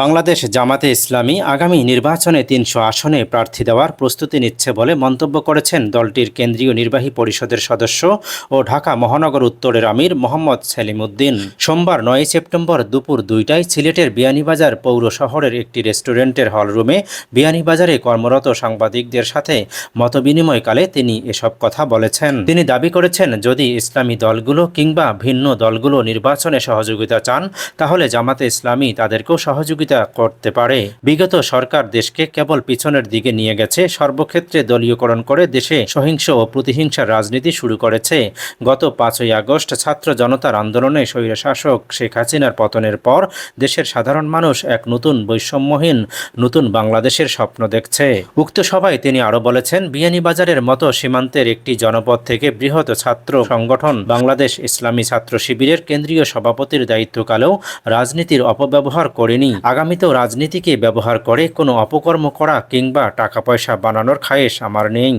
বাংলাদেশ জামাতে ইসলামী আগামী নির্বাচনে তিনশো আসনে প্রার্থী দেওয়ার প্রস্তুতি নিচ্ছে বলে মন্তব্য করেছেন দলটির কেন্দ্রীয় নির্বাহী পরিষদের সদস্য ও ঢাকা মহানগর উত্তরের আমির মোহাম্মদ সেলিমউদ্দিন সোমবার নয় সেপ্টেম্বর দুপুর দুইটায় সিলেটের বিয়ানীবাজার পৌর শহরের একটি রেস্টুরেন্টের হলরুমে বিয়ানীবাজারে কর্মরত সাংবাদিকদের সাথে মতবিনিময়কালে তিনি এসব কথা বলেছেন। তিনি দাবি করেছেন, যদি ইসলামী দলগুলো কিংবা ভিন্ন দলগুলো নির্বাচনে সহযোগিতা চান, তাহলে জামাতে ইসলামী তাদেরকেও সহযোগিতা করতে পারে। বিগত সরকার দেশকে কেবল পিছনের দিকে নিয়ে গেছে, সর্বক্ষেত্রে দলীয়করণ করে দেশে সহিংস ও প্রতিহিংসার রাজনীতি শুরু করেছে। গত পাঁচই আগস্ট ছাত্র জনতার আন্দোলনে স্বৈরশাসক শেখ হাসিনার পতনের পর দেশের সাধারণ মানুষ এক নতুন বৈষম্যহীন, নতুন বাংলাদেশের স্বপ্ন দেখছে। উক্ত সভায় তিনি আরও বলেছেন বিয়ানীবাজারের মতো সীমান্তের একটি জনপদ থেকে বৃহৎ ছাত্র সংগঠন বাংলাদেশ ইসলামী ছাত্র শিবিরের কেন্দ্রীয় সভাপতির দায়িত্বকালেও রাজনীতির অপব্যবহার করেনি। আগামীতেও রাজনীতিকে ব্যবহার করে কোনো অপকর্ম করা কিংবা টাকা পয়সা বানানোর খায়েশ আমার নেই।